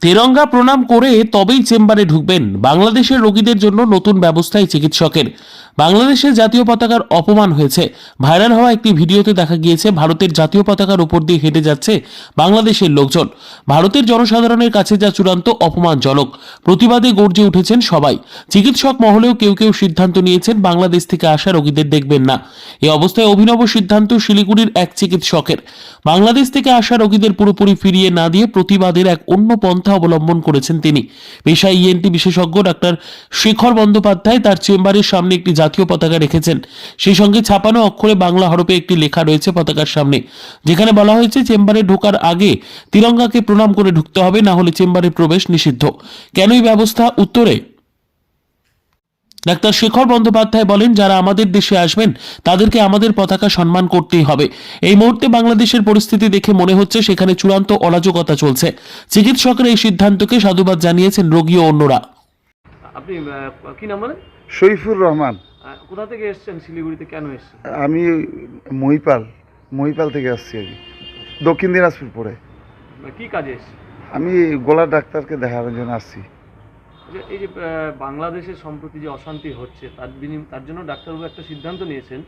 তেরঙ্গা প্রণাম করে তবেই চেম্বারে ঢুকবেন। বাংলাদেশের রোগীদের জন্য নতুন ব্যবস্থায় চিকিৎসকের। বাংলাদেশের জাতীয় পতাকার অপমান হয়েছে। ভাইরাল হওয়া একটি ভিডিওতে দেখা গিয়েছে, ভারতের জাতীয় পতাকার উপর দিয়ে হেঁটে যাচ্ছে বাংলাদেশের লোকজন। ভারতের জনসাধারণের কাছে যা চূড়ান্ত অপমানজনক, প্রতিবাদে গর্জে উঠেছেন সবাই। চিকিৎসক মহলেও কেউ কেউ সিদ্ধান্ত নিয়েছেন, বাংলাদেশ থেকে আসা রোগীদের দেখবেন না। এই অবস্থায় অভিনব সিদ্ধান্ত শিলিগুড়ির এক চিকিৎসকের। বাংলাদেশ থেকে আসা রোগীদের পুরোপুরি ফিরিয়ে না দিয়ে প্রতিবাদের এক অন্য পন্থা অবলম্বন করেছেন তিনি। পেশায় ইএনটি বিশেষজ্ঞ ডাক্তার শেখর বন্দ্যোপাধ্যায় তার চেম্বারের সামনে একটি জাতীয় পতাকা রেখেছেন। সেই সঙ্গে ছাপানো অক্ষরে বাংলা হরফে একটি লেখা রয়েছে পতাকার সামনে। যেখানে বলা হয়েছে চেম্বারে ঢোকার আগে তিরঙ্গাকে প্রণাম করে ঢুকতে হবে না হলে চেম্বারে প্রবেশ নিষিদ্ধ। কেন এই ব্যবস্থা? উত্তরে। ডাক্তার শেখর বন্দ্যোপাধ্যায় বলেন যারা আমাদের দেশে আসবেন তাদেরকে আমাদের পতাকা সম্মান করতেই হবে। এই মুহূর্তে বাংলাদেশের পরিস্থিতি দেখে মনে হচ্ছে সেখানে চূড়ান্ত অরাজকতা চলছে। চিকিৎসকের এই সিদ্ধান্তকে সাধুবাদ জানিয়েছেন রোগী ও অন্যরা। আপনি কি নাম বলেন? শরীফুর রহমান। কোথা থেকে এসেছেন? শিলিগুড়িতে কেন এসেছেন? আমি মহিপাল মহিপাল থেকে আসছি কি। দক্ষিণ দিনাজপুর পরে মানে কি কাজে এসেছেন? আমি গলার ডাক্তারকে দেখানোর জন্য আসছি। এই যে বাংলাদেশে সম্প্রতি যে অশান্তি হচ্ছে তার বিনিম- তার জন্য ডাক্তারবাবু একটা সিদ্ধান্ত নিয়েছেন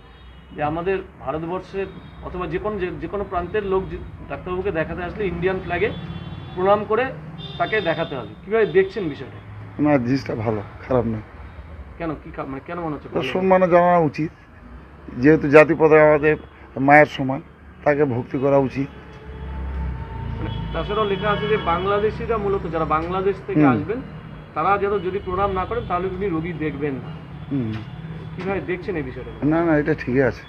যে আমাদের ভারতবর্ষের অথবা যে কোনো যে- কোনো প্রান্তের লোক ডাক্তারবাবুকে দেখাতে আসলে ইন্ডিয়ান ফ্ল্যাগে প্রণাম করে তাকে দেখাতে হবে। কীভাবে দেখছেন বিষয়টা? আমার জিনিসটা ভালো খারাপ নয়। কেন কি মানে কেন মনে হচ্ছে সম্মানও জানানো উচিত। যেহেতু জাতি পতাকা আমাদের মায়ের সমান তাকে ভক্তি করা উচিত। মানে তাছাড়াও লেখা আছে যে বাংলাদেশিরা মূলত যারা বাংলাদেশ থেকে আসবেন তারা যেন যদি প্রণাম না করেন তাহলে উনি রোগী দেখবেন না। কীভাবে দেখছেন এই বিষয়টা? না না এটা ঠিকই আছে।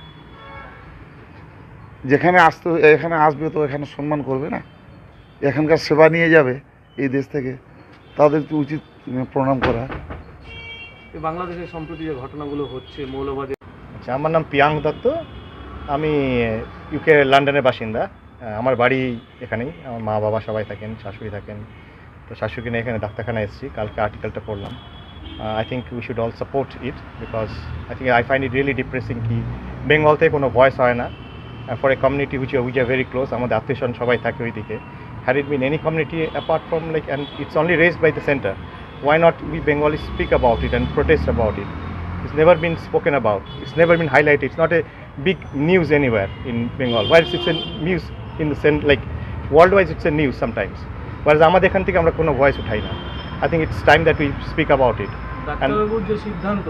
যেখানে আসতে এখানে আসবে তো এখানে সম্মান করবে না? এখানকার সেবা নিয়ে যাবে এই দেশ থেকে। তাদের তো উচিত প্রণাম করা। বাংলাদেশের সম্প্রতি যে ঘটনাগুলো হচ্ছে, মৌলবাদী আচ্ছা আমার নাম পিয়াং দত্ত। আমি ইউকে লন্ডনের বাসিন্দা। আমার বাড়ি এখানেই। আমার মা বাবা সবাই থাকেন, শাশুড়ি থাকেন। তো শাশুড়ি নিয়ে এখানে ডাক্তারখানা এসেছি। কালকে আর্টিকেলটা পড়লাম। I think we should all support it because I think I find it really depressing কি বেঙ্গল থেকে কোনো ভয়েস হয় না। For a community which which are very close আমাদের আত্মীয়স্বজন সবাই থাকে ওইদিকে। Had it been any community apart from like and it's only raised by the centre why not we Bengalis speak about it and protest about it? It's never been spoken about. It's never been highlighted. It's not a big news anywhere in Bengal. Whereas it's a news in the sense like worldwide it's a news sometimes. Whereas আমাদের এখান থেকে আমরা কোনো voice উঠাই না I think it's time that we speak about it. ডাক্তারবাবুর যে সিদ্ধান্ত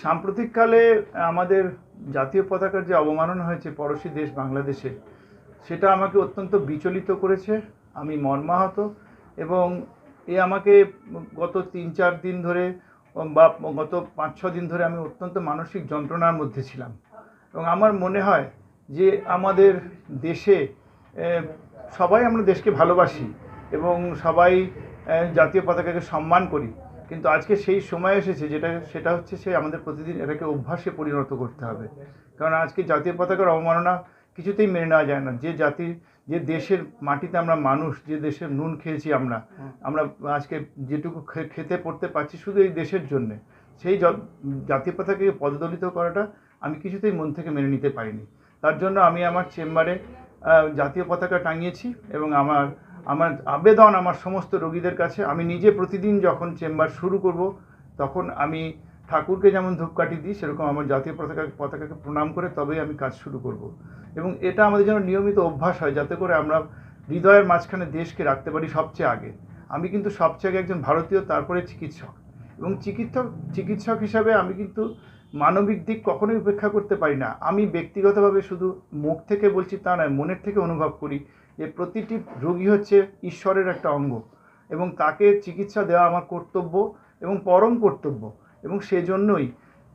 সাম্প্রতিককালে আমাদের জাতীয় পতাকার যে অবমাননা হয়েছে পড়োশী দেশ বাংলাদেশে সেটা আমাকে অত্যন্ত বিচলিত করেছে আমি মর্মাহত এবং এ আমাকে গত তিন চার দিন ধরে, বা গত পাঁচ ছ দিন ধরে আমি অত্যন্ত মানসিক যন্ত্রণার মধ্যে ছিলাম। এবং আমার মনে হয় যে আমাদের দেশে সবাই আমরা দেশকে ভালোবাসি এবং সবাই জাতীয় পতাকাকে সম্মান করি। কিন্তু আজকে সেই সময় এসেছে যেটা, সেটা হচ্ছে সে আমাদের প্রতিদিন এটাকে অভ্যাসে পরিণত করতে হবে। কারণ আজকে জাতীয় পতাকার অবমাননা কিছুতেই মেনে নেওয়া যায় না। যে জাতির যে দেশের মাটিতে আমরা মানুষ যে দেশের নুন খেয়েছি আমরা আমরা আজকে যেটুকু খেতে পড়তে পারছি শুধু এই দেশের জন্যে। সেই জাতীয় পতাকাকে পদদলিত করাটা আমি কিছুতেই মন থেকে মেনে নিতে পারিনি। তার জন্য আমি আমার চেম্বারে জাতীয় পতাকা টাঙিয়েছি এবং আমার আমার আবেদন আমার সমস্ত রোগীদের কাছে। আমি নিজে প্রতিদিন যখন চেম্বার শুরু করব তখন আমি ঠাকুরকে যেমন ধূপকাঠি দিই, সেরকম আমার জাতীয় পতাকা পতাকাকে প্রণাম করে তবেই আমি কাজ শুরু করব। এবং এটা আমাদের যেন নিয়মিত অভ্যাস হয়, যাতে করে আমরা হৃদয়ের মাঝখানে দেশকে রাখতে পারি সবচেয়ে আগে। আমি কিন্তু সবচেয়ে আগে একজন ভারতীয়, তারপরে চিকিৎসক। এবং চিকিৎসক চিকিৎসক হিসাবে আমি কিন্তু মানবিক দিক কখনোই উপেক্ষা করতে পারি না। আমি ব্যক্তিগতভাবে শুধু মুখ থেকে বলছি তা নয়, মনের থেকে অনুভব করি যে প্রতিটি রোগী হচ্ছে ঈশ্বরের একটা অঙ্গ। এবং তাকে চিকিৎসা দেওয়া আমার কর্তব্য এবং পরম কর্তব্য। এবং সেজন্যই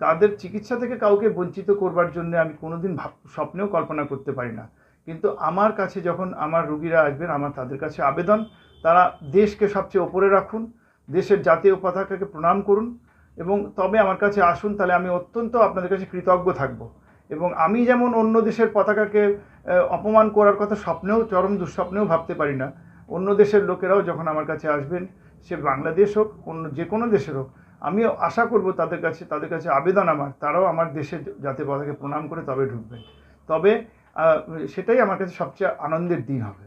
তাদের চিকিৎসা থেকে কাউকে বঞ্চিত করবার জন্য আমি কোনোদিন ভাব, স্বপ্নেও কল্পনা করতে পারি না। কিন্তু আমার কাছে যখন আমার রুগীরা আসবেন, আমার তাদের কাছে আবেদন, তারা দেশকে সবচেয়ে ওপরে রাখুন, দেশের জাতীয় পতাকাকে প্রণাম করুন এবং তবে আমার কাছে আসুন, তাহলে আমি অত্যন্ত আপনাদের কাছে কৃতজ্ঞ থাকব। এবং আমি যেমন অন্য দেশের পতাকাকে অপমান করার কথা স্বপ্নেও, চরম দুঃস্বপ্নেও ভাবতে পারি না, অন্য দেশের লোকেরাও যখন আমার কাছে আসবেন, সে বাংলাদেশ হোক, অন্য যে কোনো দেশের হোক আমিও আশা করব তাদের কাছে তাদের কাছে আবেদন আমার, তারাও আমার দেশে জাতীয় পতাকাকে প্রণাম করে তবে ঢুকবেন তবে সেটাই আমার কাছে সবচেয়ে আনন্দের দিন হবে।